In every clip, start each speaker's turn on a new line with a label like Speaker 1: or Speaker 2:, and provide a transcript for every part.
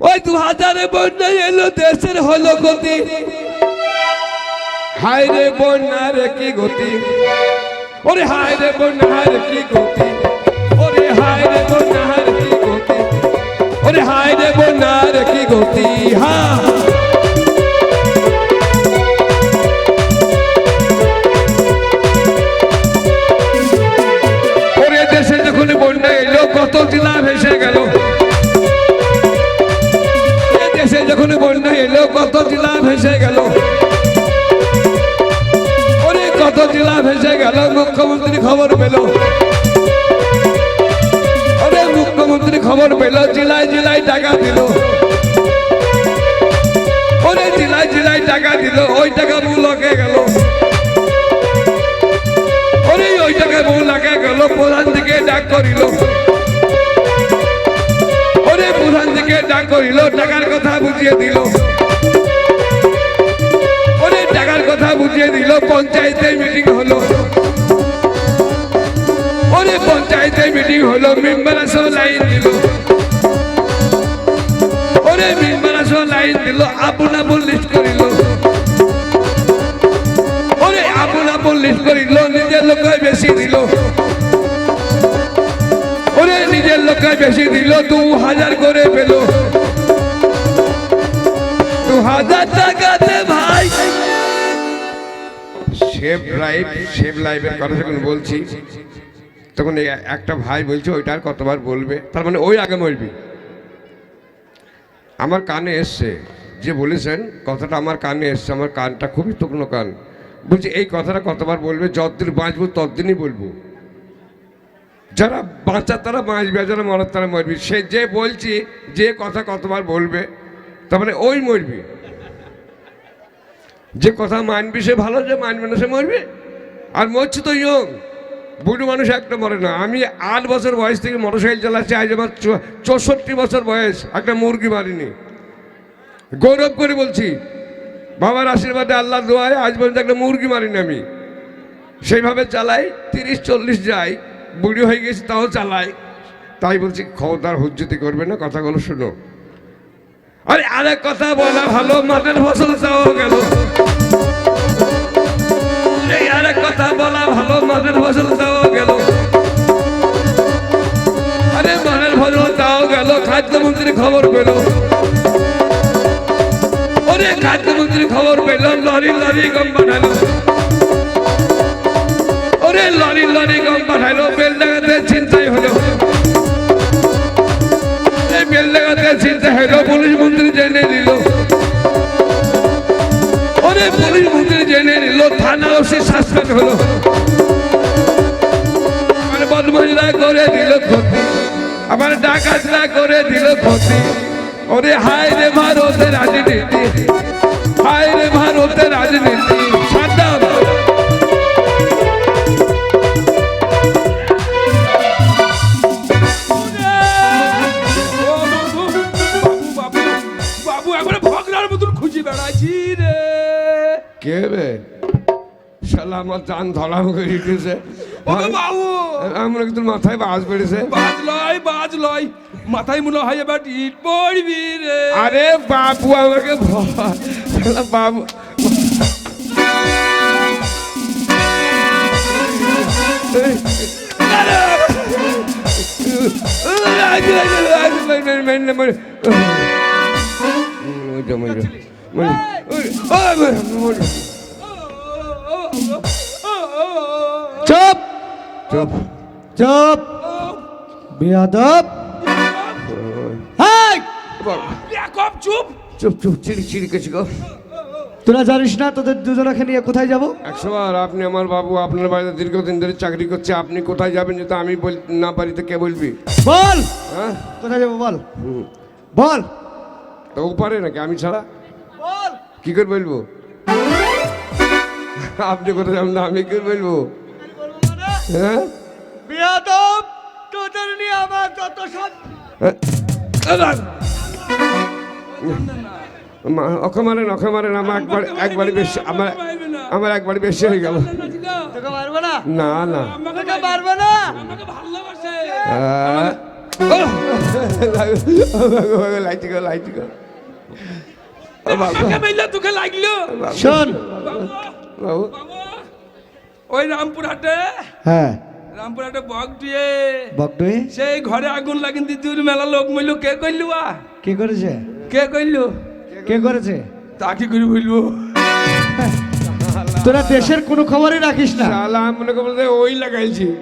Speaker 1: ওই দু হাজারে বন্যা এলো, দেশের হলো গতি। হায় রে বন্যার কি গতি? ওরে হায় রে বন্যার কি গতি? ওরে হায় রে বন্যার কি গতি? ওরে হায় রে বন্যার কি গতি? হা। খবর পেল জেলায় জেলায় টাকা দিল। ওরে জেলায় জেলায় টাকা দিল, ওই টাকা মূলকে গেল। ওরে ওই টাকা বহু লাগা গেল, প্রধান দিকে ডাক করিল। ওরে প্রধান দিকে ডাক করিল, টাকার কথা বুঝিয়ে দিল। ওরে টাকার কথা বুঝিয়ে দিল, পঞ্চায়েতে মিটিং হলো। ওরে পঞ্চায়েতে মিটিং হলো, মেম্বার সব লাইন দিল। ওরে মেম্বার সব লাইন দিল, আপন আপন লিস্ট করিল। ওরে আপন আপন লিস্ট করিল, নিজের লোকে বেশি দিল। ওরে নিজের লোকে বেশি দিল, দু হাজার করে পেল। দু হাজার টাকাতে ভাই। সেভ লাইফ সেভ লাইফের কথা যখন বলছি তখন একটা ভাই বলছে, ওইটা আর কতবার বলবে? তার মানে ওই আগে মরবি আমার কানে এসছে, যে বলেছেন, কথাটা আমার কানে এসছে, আমার কানটা খুবই তুকনো কান। বলছি, এই কথাটা কতবার বলবে? যতদিন বাঁচবো, ততদিনই বলব। যারা বাঁচার তারা বাঁচবে যারা মরার তারা মরবি। সে যে বলছি, যে কথা কতবার বলবে, তার মানে ওই মরবি। যে কথা মানবি, সে ভালো, যে মানবে না, সে মরবে। আর মরছি তো ইয়ং। বুড়ো মানুষ একটা মরে না। আমি আট বছর বয়স থেকে মোটরসাইকেল চালাচ্ছি, আজ আমার চৌষট্টি বছর বয়স, একটা মুরগি মারিনি। গৌরব করে বলছি, বাবার আশীর্বাদে আল্লাহ দোয়ায় আজ পর্যন্ত একটা মুরগি মারিনি আমি। সেইভাবে চালাই, তিরিশ, চল্লিশ যাই, বুড়ি হয়ে গেছি, তাও চালাই। তাই বলছি, খবরদার হুজ্জতি করবে না, কথাগুলো শুনো। আরে আরেক কথা বলা ভালো মাঠের ফসল চাও গেল। কথা বলা ভালো মাঠের ফসল চাও গেল। আরে মাঠের ফসল চাও গেল খাদ্যমন্ত্রী খবর পেল। ওরে খাদ্যমন্ত্রী খবর পেল, লরি লরি গম পাঠালো। ওরে লরি লরি গম পাঠালো বেলডাঙ্গাতে চিন্তাই হলো। এই বেলডাঙ্গাতে চিন্তা হলো, পুলিশ মন্ত্রী জেনে ওরে পুলিশ মুখে জেনে নিল, থানা ওসি সাসপেন্ড হলো। আমার বদমাইশরা করে দিল ক্ষতি, আমার ডাকাতরা করে দিল ক্ষতি। ওরে হায় রে ভারতের রাজনীতি হায় রে রাজনীতি আমার জান ধরা হয়ে গেছে
Speaker 2: বাবু
Speaker 1: আমরা কিন্তু মাথায় বাজ পেড়েছে
Speaker 2: বাজ লয় বাজ লয় মাথায় মনে হয় এবার ইট পড়বি রে
Speaker 1: আরে বাবু আমাকে বাবু
Speaker 3: চুপ।
Speaker 1: চুপ।
Speaker 3: চুপ। বেয়াদব। হাই!
Speaker 2: কপ চুপ।
Speaker 1: চুপ চুপ চিড়ি চিড়ি কেছি গো।
Speaker 3: তোরা জানিস না তোদের দুজনকে নিয়ে কোথায় যাব?
Speaker 1: একশো বার আপনি আমার বাবু আপনার বাড়িতে দীর্ঘদিন ধরে চাকরি করছে আপনি কোথায় যাবেন যদি আমি বল না পারি তো কে বলবি?
Speaker 3: বল!
Speaker 1: হ্যাঁ?
Speaker 3: কোথায় যাব বল? বল!
Speaker 1: তো ও পারে নাকি আমি ছাড়া?
Speaker 3: বল!
Speaker 1: কি করে বলব? আপনি কোথায় যাবেন না আমি কি বলব হ্যাঁ
Speaker 3: বেয়াদব তোদের নিয়ে আমার যত সব
Speaker 1: হ্যাঁ? দাঁড়ান। মা- ওকে মারেন ওকে মারেন আমার একবার একবারই বেশি আমার আমার একবারই বেশি হয়ে গেল
Speaker 3: না
Speaker 1: না হ্যাঁ,
Speaker 2: লাগল
Speaker 4: শোন
Speaker 2: বাবু ওই রামপুরহাটে
Speaker 4: হ্যাঁ।
Speaker 2: রামপুরহাটে বক
Speaker 4: বকডুই
Speaker 2: সেই ঘরে আগুন লাগিন দিতুর মেলা লোক মইলো। কে কইলু আ
Speaker 4: কি করেছে?
Speaker 2: কে কইলু?
Speaker 4: কে করেছে?
Speaker 2: তা কি করে বলব
Speaker 4: তোরা দেশের কোনো খবরই রাখিস না।
Speaker 1: শালা মনে করব যে ওই লাগাইছি।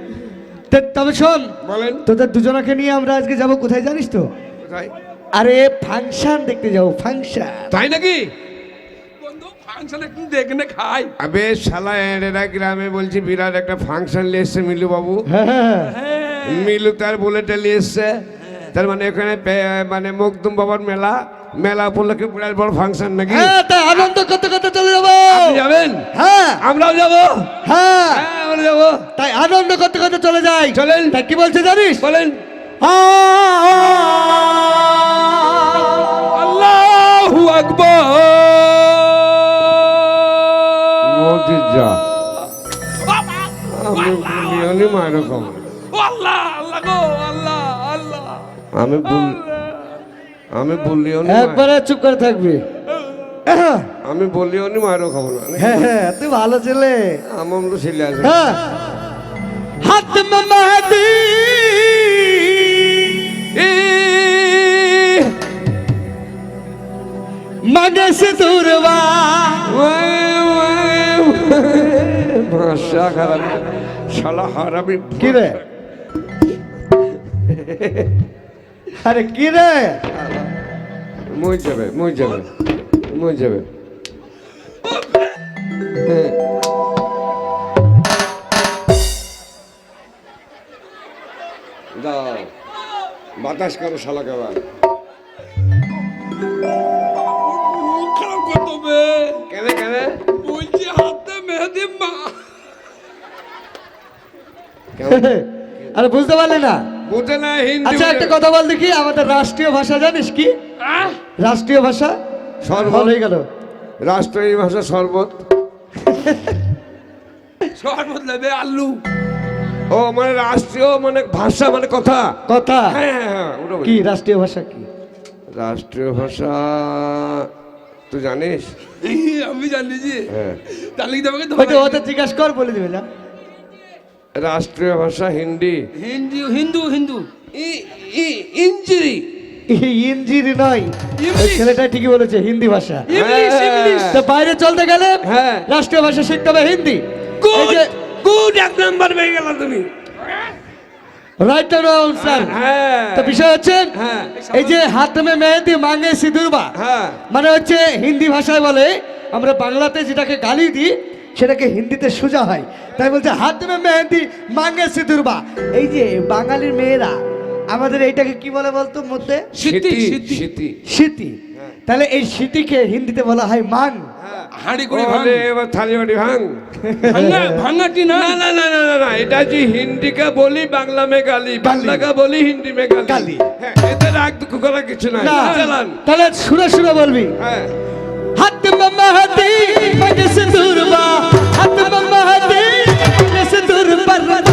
Speaker 4: তে- তবে শোন
Speaker 1: বলেন।
Speaker 4: তোদের দুজনকে নিয়ে আমরা আজকে যাব কোথায় জানিস তো?
Speaker 1: কোথায়?
Speaker 4: আরে ফাংশন দেখতে যাব ফাংশন।
Speaker 1: তাই নাকি?
Speaker 2: ফাংশন একটু দেখনে খাই।
Speaker 1: আবে শালা এরা গ্রামে বলছি বিরাট একটা ফাংশন নিয়ে এসছে মিলু বাবু
Speaker 4: হ্যাঁ হ্যাঁ।
Speaker 2: হ্যাঁ।
Speaker 1: মিলু তার বুলেটে নিয়ে এসছে। তার মানে এখানে মানে মুকদুম বাবার মেলা। মেলা উপলক্ষে বিরাট বড় ফাংশন নাকি?
Speaker 4: হ্যাঁ তা আনন্দ করতে করতে চলে যাব।
Speaker 1: যাবেন?
Speaker 4: হ্যাঁ।
Speaker 1: আমরাও যাব?
Speaker 4: হ্যাঁ।
Speaker 1: হ্যাঁ আমরা যাব।
Speaker 4: তাই আনন্দ করতে করতে চলে যাই।
Speaker 1: চলেন।
Speaker 4: তাই কি বলছে জানিস?
Speaker 1: বলেন। এরকম।
Speaker 2: আল্লাহ আল্লাহ গো আল্লাহ আল্লাহ।
Speaker 1: আমি বল আমি বললিও নি
Speaker 4: একবারে চুপ করে থাকবি। হ্যাঁ
Speaker 1: আমি বললিও নি মায়েরও খাব না।
Speaker 4: হ্যাঁ তুই ভালো ছেলে।
Speaker 1: আমার তো ছেলে আছে।
Speaker 4: হ্যাঁ। হাত মামাদি মাগে সে দূরবা।
Speaker 1: ভাষা খারাপ শালা হারামি
Speaker 4: কি রে? আরে কি রে?
Speaker 1: মই যাবে মই যাবে মই যাবে। দাও বাতাস করো শালাকে আবার।
Speaker 4: আরে বুঝতে পারলে না?
Speaker 1: বুঝে না হিন্দি
Speaker 4: আচ্ছা একটা কথা বল দেখি আমাদের রাষ্ট্রীয় ভাষা জানিস কি? রাষ্ট্রীয় ভাষা?
Speaker 1: সর্বত
Speaker 4: হয়ে গেল।
Speaker 1: রাষ্ট্রীয় ভাষা সর্বত
Speaker 2: সর বদলাবে আলু।
Speaker 1: ও মানে রাষ্ট্রীয় মানে ভাষা মানে কথা।
Speaker 4: কথা?
Speaker 1: হ্যাঁ হ্যাঁ হ্যাঁ
Speaker 4: কি রাষ্ট্রীয় ভাষা কি?
Speaker 1: রাষ্ট্রীয় ভাষা তুই জানিস?
Speaker 2: আমি জানি যে।
Speaker 1: হ্যাঁ।
Speaker 2: তাহলে কি তোমাকে
Speaker 4: জিজ্ঞাসা কর বলে দিবে না।
Speaker 1: রাষ্ট্রীয় ভাষা হিন্দি
Speaker 2: হিন্দু হিন্দু হিন্দু
Speaker 1: ইঞ্জিরি
Speaker 4: ইঞ্জিরি নয়। ছেলেটা ঠিকই বলেছে হিন্দি ভাষা
Speaker 2: ইংলিশ। ইংলিশ
Speaker 4: তো বাইরে চলতে গেলে
Speaker 1: হ্যাঁ।
Speaker 4: রাষ্ট্রীয় ভাষা শিখতে হবে হিন্দি এই
Speaker 1: গুড
Speaker 4: যে
Speaker 1: গুড এক নাম্বার পেয়ে গেল তুমি
Speaker 4: রাইট স্যার
Speaker 1: হ্যাঁ
Speaker 4: তো বিষয় হচ্ছে
Speaker 1: হ্যাঁ
Speaker 4: এই যে হাত মে মেহেদি মাঙ্গে সিঁদুরবা
Speaker 1: হ্যাঁ
Speaker 4: মানে হচ্ছে হিন্দি ভাষায় বলে আমরা বাংলাতে যেটাকে গালি দিই সেটাকে হিন্দিতে সোজা হয়। তাই বলছে হাত মে মেহেদি মাঙ্গে সিঁদুরবা। এই যে বাঙালির মেয়েরা আমাদের এইটাকে কি বলে বলতো মধ্যে? শীতি তাহলে এই শীতিকে হিন্দিতে বলা হয় মাং।
Speaker 2: হাঁড়ি করে ভাঙ।
Speaker 1: এবার থালি বাটি ভাঙ।
Speaker 2: ভাঙাটি না?
Speaker 1: না না না না না না। এটা যে হিন্দি কা বলি বাংলা মে গালি। বাংলা কা বলি হিন্দি মে গালি।
Speaker 4: গালি।
Speaker 1: হ্যাঁ এতে রাগ দুঃখ করার কিছু
Speaker 4: না।
Speaker 1: চালান।
Speaker 4: তাহলে সুরে সুরে বলবি।
Speaker 1: হ্যাঁ।
Speaker 4: হাত মে মেহেদি মাঙ্গে সিঁদুরবা। হাত মে মেহেদি মাঙ্গে সিঁদুর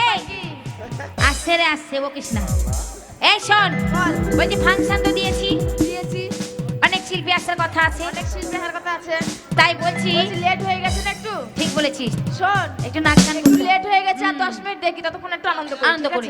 Speaker 5: এই আসছে রে আসছে ও না এই শোন বলছি ফাংশন তো দিয়েছি।
Speaker 6: দিয়েছি।
Speaker 5: অনেক শিল্পী আসার কথা আছে।
Speaker 6: অনেক শিল্পী আসার কথা আছে।
Speaker 5: তাই বলছি
Speaker 6: লেট হয়ে গেছে না একটু?
Speaker 5: ঠিক বলেছিস।
Speaker 6: শোন
Speaker 5: একটু নাচ গান
Speaker 6: একটু লেট হয়ে গেছে আর দশ মিনিট দেখি ততক্ষণ একটু আনন্দ
Speaker 5: আনন্দ করি?